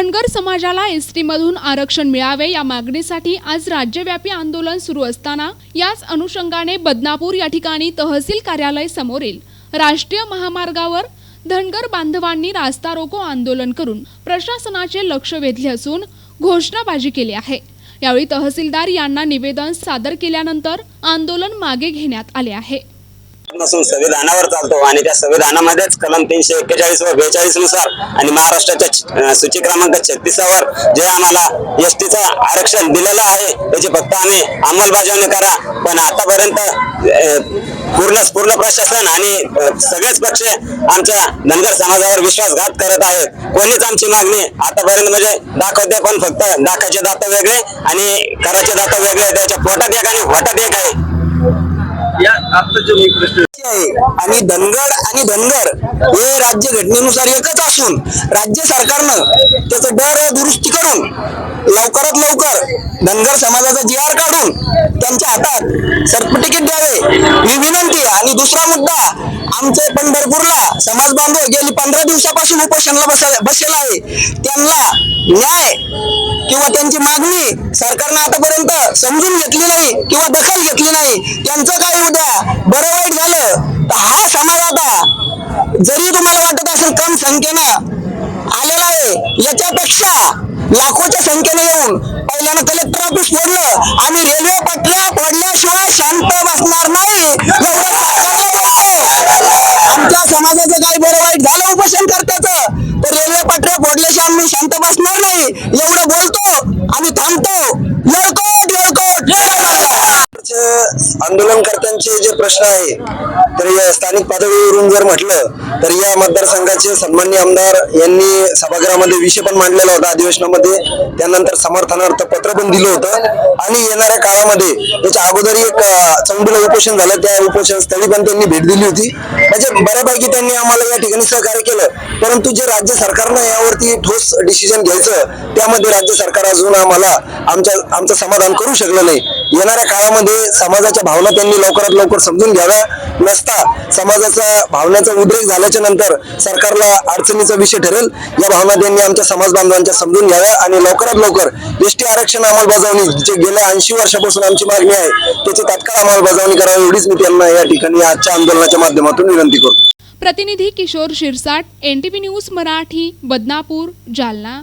धनगर समाजाला एस मधून आरक्षण मिळावे या मागणीसाठी आज राज्यव्यापी आंदोलन सुरू असताना याच अनुषंगाने बदनापूर या ठिकाणी तहसील कार्यालय समोरील राष्ट्रीय महामार्गावर धनगर बांधवांनी रास्ता रोको आंदोलन करून प्रशासनाचे लक्ष वेधले असून घोषणाबाजी केली आहे. यावेळी तहसीलदार यांना निवेदन सादर केल्यानंतर आंदोलन मागे घेण्यात आले आहे. नसून संविधानावर चालतो आणि त्या संविधानामध्येच कलम तीनशे एक्केचाळीस व बेचाळीसनुसार आणि महाराष्ट्राच्या सूची क्रमांक छत्तीसावर जे आम्हाला एस टीचं आरक्षण दिलेलं आहे त्याची फक्त आम्ही अंमलबजावणी करा. पण आतापर्यंत पूर्ण पूर्ण प्रशासन आणि सगळेच पक्ष आमच्या धनगर समाजावर विश्वासघात करत आहेत. कोणीच आमची मागणी आतापर्यंत म्हणजे दाखवते पण फक्त दाखाचे दात वेगळे आणि कराचे दात वेगळे त्याच्या पोटात एक आणि पोटात एक आहे. या आता जो मी प्रश्न आहे आणि धनगर आणि धनगर हे राज्य घटनेनुसार एकच असून राज्य सरकारनं त्याचं दर दुरुस्ती करून लवकरात लवकर धनगर समाजाचा जी आर काढून त्यांच्या हातात सर्टिफिकेट द्यावे. ही विनंती आणि दुसरा मुद्दा आमचे पंढरपूरला समाज बांधव गेली पंधरा दिवसापासून उपोषणाला बसा बसलेला आहे. त्यांना न्याय किंवा त्यांची मागणी सरकारनं आतापर्यंत समजून घेतली नाही किंवा दखल घेतली नाही. त्यांचं काय उद्या बरं वाईट झालं तर हा समाज आता जरी तुम्हाला वाटत असेल कम संख्येनं आलेला आहे याच्यापेक्षा लाखोच्या संख्येने येऊन पहिल्यानं कलेक्टर ऑफिस फोडलं आणि रेल्वे पटऱ्या फोडल्याशिवाय शांत बसणार नाही आमच्या समाजाचं काही बरं वाईट झालं उपोषण करताचं तर रेल्वे पटऱ्या फोडल्याशिवाय आम्ही शांत बसणार नाही आंदोलनकर्त्यांचे जे प्रश्न आहे तर या स्थानिक पातळीवरून जर म्हटलं तर या मतदारसंघाचे सन्मान्य आमदार यांनी सभागृहामध्ये विषय पण मांडलेला होता अधिवेशनामध्ये. त्यानंतर समर्थनार्थ पत्र पण दिलं होतं. आणि येणाऱ्या काळामध्ये त्याच्या अगोदर एक चौंडीला उपोषण झालं. त्या उपोषण स्थळी पण त्यांनी भेट दिली होती. म्हणजे बऱ्यापैकी त्यांनी आम्हाला या ठिकाणी सहकार्य केलं. परंतु जे राज्य सरकारनं यावरती ठोस डिसिजन घ्यायचं त्यामध्ये राज्य सरकार अजून आम्हाला आमच्या आमचं समाधान करू शकलं नाही. येणाऱ्या काळामध्ये समाजाच्या भावना त्यांनी लवकरात लवकर समजून घ्याव्या. नसता समाजाचा भावनेचा उद्रेक झाल्याच्यानंतर सरकारला अडचणीचा विषय ठरेल. या भावना त्यांनी आमच्या समाज बांधवांच्या समजून घ्याव्या आणि लवकरात लवकर एस टी आरक्षण अंमलबजावणी जे गेल्या ऐंशी वर्षापासून आमची मागणी आहे त्याची तात्काळ अंमलबजावणी करावी एवढीच मी त्यांना या ठिकाणी आजच्या आंदोलनाच्या माध्यमातून विनंती करतो. प्रतिनिधी किशोर शिरसाट एनटीपी न्यूज मराठी बदनापूर जालना.